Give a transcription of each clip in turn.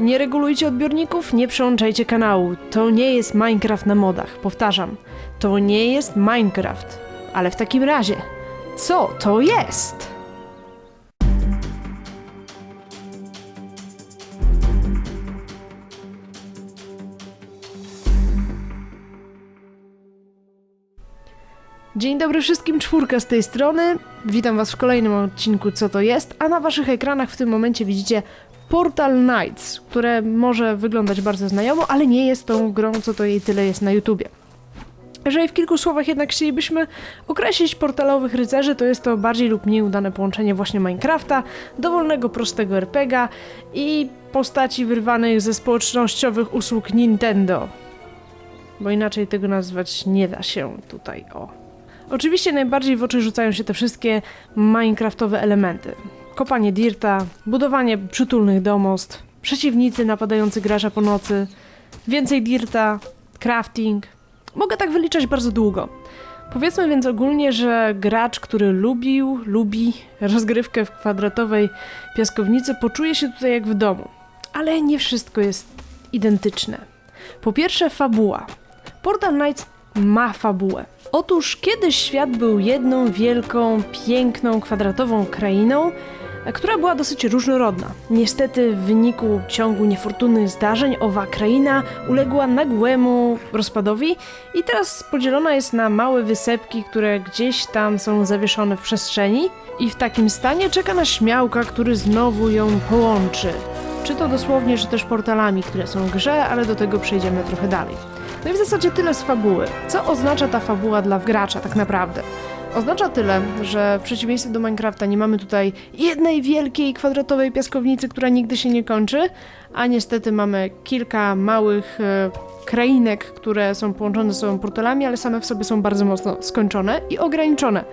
Nie regulujcie odbiorników, nie przełączajcie kanału. To nie jest Minecraft na modach. Powtarzam, to nie jest Minecraft. Ale w takim razie, co to jest? Dzień dobry wszystkim, czwórka z tej strony. Witam was w kolejnym odcinku Co to jest, a na waszych ekranach w tym momencie widzicie Portal Knights, które może wyglądać bardzo znajomo, ale nie jest tą grą, co to jej tyle jest na YouTubie. Jeżeli w kilku słowach jednak chcielibyśmy określić portalowych rycerzy, to jest to bardziej lub mniej udane połączenie właśnie Minecrafta, dowolnego prostego RPGa i postaci wyrwanych ze społecznościowych usług Nintendo. Bo inaczej tego nazwać nie da się tutaj, o. Oczywiście najbardziej w oczy rzucają się te wszystkie minecraftowe elementy. Kopanie dirta, budowanie przytulnych domostw, przeciwnicy napadający gracza po nocy, więcej dirta, crafting. Mogę tak wyliczać bardzo długo. Powiedzmy więc ogólnie, że gracz, który lubił, lubi rozgrywkę w kwadratowej piaskownicy, poczuje się tutaj jak w domu. Ale nie wszystko jest identyczne. Po pierwsze, fabuła. Portal Knights ma fabułę. Otóż kiedyś świat był jedną wielką, piękną, kwadratową krainą, która była dosyć różnorodna. Niestety w wyniku ciągu niefortunnych zdarzeń owa kraina uległa nagłemu rozpadowi i teraz podzielona jest na małe wysepki, które gdzieś tam są zawieszone w przestrzeni i w takim stanie czeka na śmiałka, który znowu ją połączy. Czy to dosłownie, czy też portalami, które są w grze, ale do tego przejdziemy trochę dalej. No i w zasadzie tyle z fabuły. Co oznacza ta fabuła dla gracza tak naprawdę? Oznacza tyle, że w przeciwieństwie do Minecrafta nie mamy tutaj jednej wielkiej kwadratowej piaskownicy, która nigdy się nie kończy, a niestety mamy kilka małych e, krainek, które są połączone ze sobą portalami, ale same w sobie są bardzo mocno skończone i ograniczone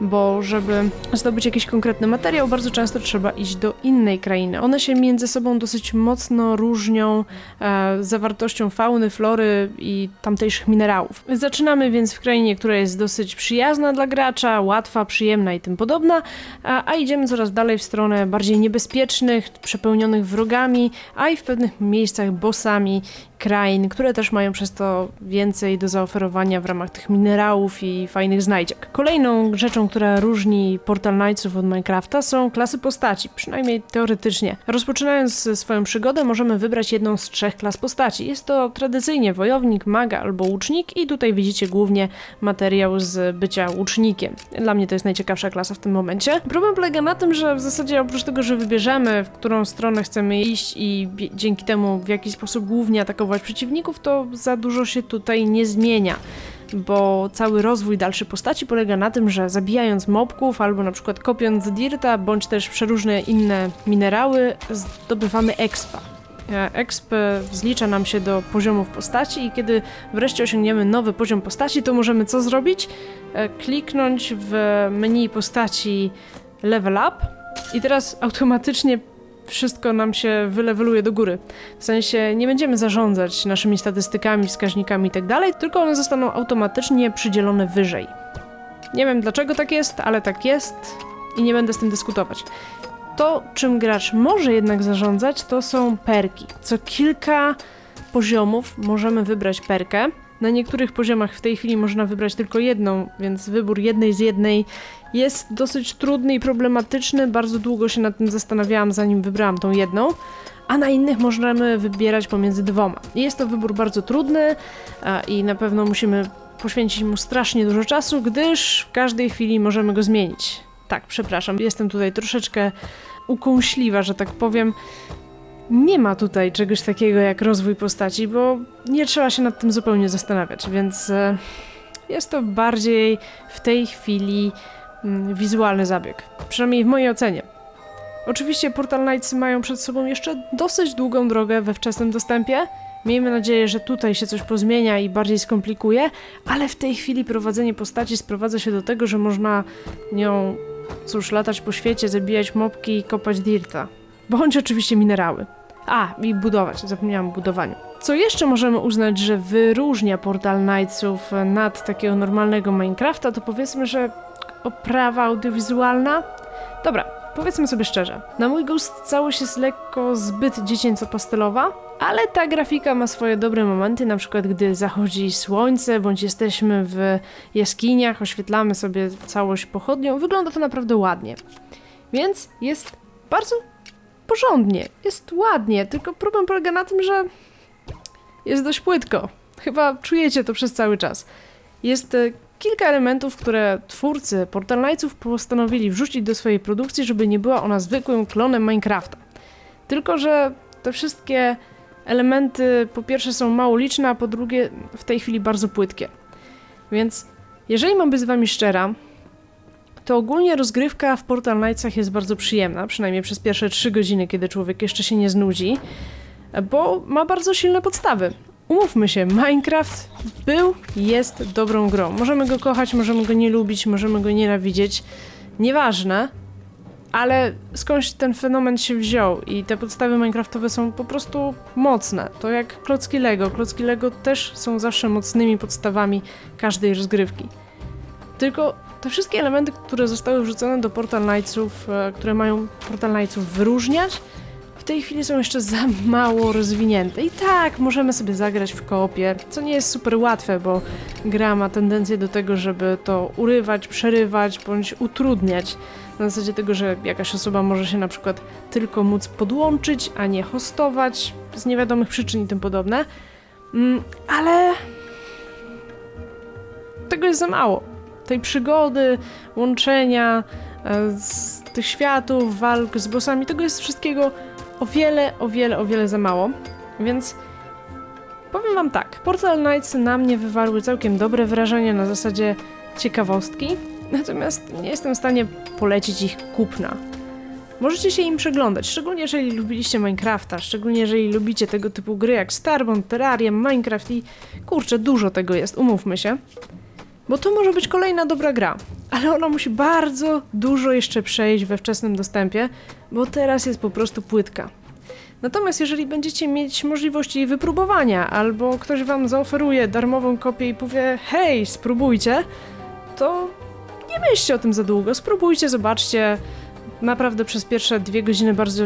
bo żeby zdobyć jakiś konkretny materiał, bardzo często trzeba iść do innej krainy. One się między sobą dosyć mocno różnią e, zawartością fauny, flory i tamtejszych minerałów. Zaczynamy więc w krainie, która jest dosyć przyjazna dla gracza, łatwa, przyjemna i tym podobna, a, a idziemy coraz dalej w stronę bardziej niebezpiecznych, przepełnionych wrogami, a i w pewnych miejscach bossami krain, które też mają przez to więcej do zaoferowania w ramach tych minerałów i fajnych znajdziek. Kolejną rzeczą, która różni Portal Knightsów od Minecrafta są klasy postaci, przynajmniej teoretycznie. Rozpoczynając swoją przygodę możemy wybrać jedną z trzech klas postaci. Jest to tradycyjnie wojownik, maga albo łucznik i tutaj widzicie głównie materiał z bycia łucznikiem. Dla mnie to jest najciekawsza klasa w tym momencie. Problem polega na tym, że w zasadzie oprócz tego, że wybierzemy, w którą stronę chcemy iść i dzięki temu w jaki sposób głównie atakować przeciwników, to za dużo się tutaj nie zmienia bo cały rozwój dalszy postaci polega na tym, że zabijając mobków albo na przykład kopiąc dirta, bądź też przeróżne inne minerały, zdobywamy expa. E, exp zlicza nam się do poziomów postaci i kiedy wreszcie osiągniemy nowy poziom postaci, to możemy co zrobić? E, kliknąć w menu postaci level up i teraz automatycznie wszystko nam się wyleweluje do góry. W sensie nie będziemy zarządzać naszymi statystykami, wskaźnikami itd., tak tylko one zostaną automatycznie przydzielone wyżej. Nie wiem dlaczego tak jest, ale tak jest i nie będę z tym dyskutować. To, czym gracz może jednak zarządzać, to są perki. Co kilka poziomów możemy wybrać perkę. Na niektórych poziomach w tej chwili można wybrać tylko jedną, więc wybór jednej z jednej jest dosyć trudny i problematyczny. Bardzo długo się nad tym zastanawiałam, zanim wybrałam tą jedną, a na innych możemy wybierać pomiędzy dwoma. Jest to wybór bardzo trudny i na pewno musimy poświęcić mu strasznie dużo czasu, gdyż w każdej chwili możemy go zmienić. Tak, przepraszam, jestem tutaj troszeczkę ukąśliwa, że tak powiem. Nie ma tutaj czegoś takiego jak rozwój postaci, bo nie trzeba się nad tym zupełnie zastanawiać, więc e, jest to bardziej w tej chwili Mm, wizualny zabieg. Przynajmniej w mojej ocenie. Oczywiście Portal Knights mają przed sobą jeszcze dosyć długą drogę we wczesnym dostępie. Miejmy nadzieję, że tutaj się coś pozmienia i bardziej skomplikuje, ale w tej chwili prowadzenie postaci sprowadza się do tego, że można nią, cóż, latać po świecie, zabijać mopki i kopać dirta. Bądź oczywiście minerały. A, i budować, zapomniałam o budowaniu. Co jeszcze możemy uznać, że wyróżnia Portal Knightsów nad takiego normalnego Minecrafta, to powiedzmy, że oprawa audiowizualna. Dobra, powiedzmy sobie szczerze, na mój gust całość jest lekko zbyt dziecięco-pastelowa, ale ta grafika ma swoje dobre momenty, na przykład gdy zachodzi słońce, bądź jesteśmy w jaskiniach, oświetlamy sobie całość pochodnią, wygląda to naprawdę ładnie. Więc jest bardzo porządnie, jest ładnie, tylko problem polega na tym, że jest dość płytko. Chyba czujecie to przez cały czas. Jest e, kilka elementów, które twórcy Portal Knightsów postanowili wrzucić do swojej produkcji, żeby nie była ona zwykłym klonem Minecrafta. Tylko, że te wszystkie elementy po pierwsze są mało liczne, a po drugie w tej chwili bardzo płytkie. Więc jeżeli mam być z wami szczera, to ogólnie rozgrywka w Portal Knightsach jest bardzo przyjemna, przynajmniej przez pierwsze 3 godziny, kiedy człowiek jeszcze się nie znudzi, bo ma bardzo silne podstawy. Umówmy się, Minecraft był, jest dobrą grą. Możemy go kochać, możemy go nie lubić, możemy go nienawidzieć. Nieważne, ale skądś ten fenomen się wziął i te podstawy Minecraftowe są po prostu mocne. To jak klocki Lego. Klocki Lego też są zawsze mocnymi podstawami każdej rozgrywki. Tylko te wszystkie elementy, które zostały wrzucone do Portal Knightsów, e, które mają Portal Knightsów wyróżniać, w tej chwili są jeszcze za mało rozwinięte. I tak, możemy sobie zagrać w koopie, co nie jest super łatwe, bo gra ma tendencję do tego, żeby to urywać, przerywać bądź utrudniać. Na zasadzie tego, że jakaś osoba może się na przykład tylko móc podłączyć, a nie hostować z niewiadomych przyczyn i tym podobne. Mm, ale tego jest za mało. Tej przygody, łączenia e, z tych światów, walk z bossami, tego jest wszystkiego o wiele, o wiele, o wiele za mało. Więc powiem wam tak, Portal Knights na mnie wywarły całkiem dobre wrażenie na zasadzie ciekawostki, natomiast nie jestem w stanie polecić ich kupna. Możecie się im przeglądać, szczególnie jeżeli lubiliście Minecrafta, szczególnie jeżeli lubicie tego typu gry jak Starbond, Terraria, Minecraft i kurczę, dużo tego jest, umówmy się. Bo to może być kolejna dobra gra, ale ona musi bardzo dużo jeszcze przejść we wczesnym dostępie, bo teraz jest po prostu płytka. Natomiast jeżeli będziecie mieć możliwość jej wypróbowania, albo ktoś wam zaoferuje darmową kopię i powie hej, spróbujcie, to nie myślcie o tym za długo, spróbujcie, zobaczcie. Naprawdę przez pierwsze dwie godziny bardzo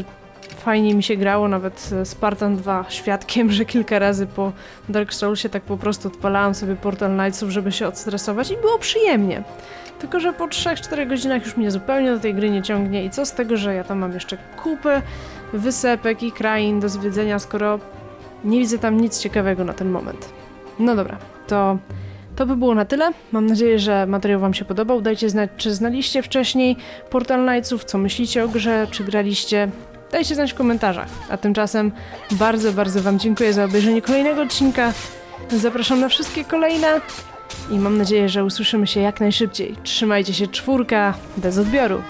fajnie mi się grało, nawet e, Spartan 2 świadkiem, że kilka razy po Dark Soulsie tak po prostu odpalałam sobie Portal Knightsów, żeby się odstresować i było przyjemnie. Tylko, że po 3-4 godzinach już mnie zupełnie do tej gry nie ciągnie i co z tego, że ja tam mam jeszcze kupę wysepek i krain do zwiedzenia, skoro nie widzę tam nic ciekawego na ten moment. No dobra, to to by było na tyle. Mam nadzieję, że materiał Wam się podobał. Dajcie znać, czy znaliście wcześniej Portal Knightsów, co myślicie o grze, czy graliście. Dajcie znać w komentarzach. A tymczasem bardzo, bardzo Wam dziękuję za obejrzenie kolejnego odcinka. Zapraszam na wszystkie kolejne i mam nadzieję, że usłyszymy się jak najszybciej. Trzymajcie się czwórka, bez odbioru.